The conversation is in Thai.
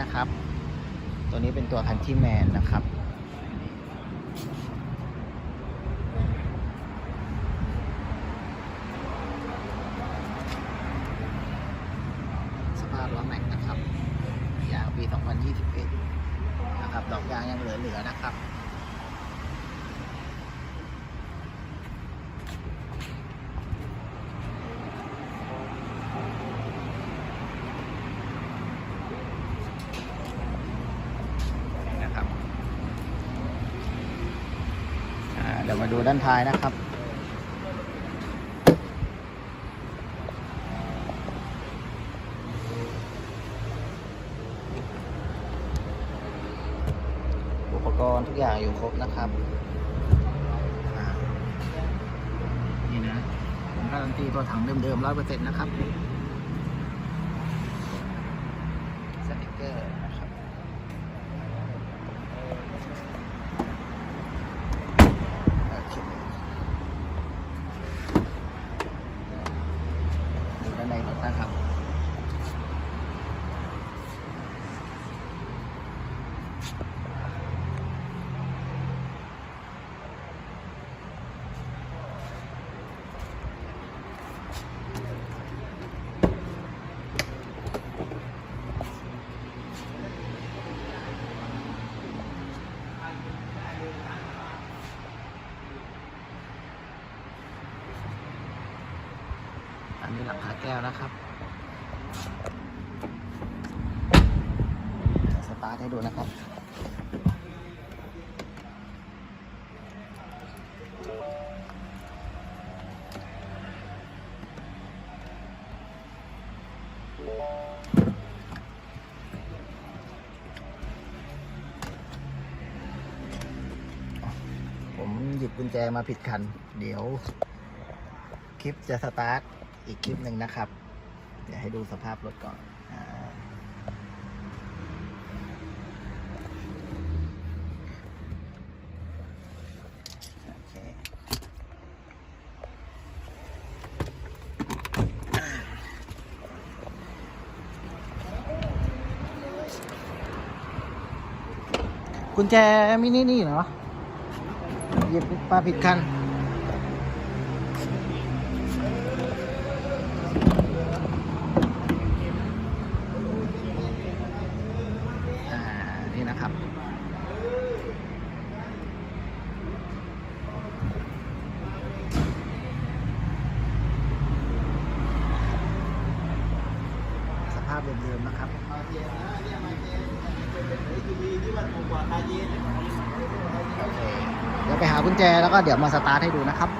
นะครับ ตัวนี้เป็นตัวคันที่แมนนะครับสภาพล้อแม็กนะครับยางปี 2021 นะครับ ดอกยางยังเหลือ ๆ นะครับอ่าเดี๋ยวมาดูด้านท้ายนะครับ อุปกรณ์ทุกอย่างอยู่ครบนะครับนี่นะผมการันตีตัวถังเดิมๆร้อยเปอร์เซ็นต์นะครับสติกเกอร์นะครับ โอเคดูด้าน ในนะครับ หลังคาแก้วนะครับสตาร์ทให้ดูนะครับผมหยิบกุญแจมาผิดคัน เดี๋ยว คลิปจะสตาร์ท อีกคลิปหนึ่งนะครับ เดี๋ยวให้ดูสภาพรถก่อนกุญแจมินินี่เหรอหยิบมาผิดคัน อ่า นี่นะครับ สภา พเดิมๆนะครับโอเคเดี๋ยวไปหากุญแจแล้วก็เดี๋ยวมาสตาร์ทให้ดูนะครับ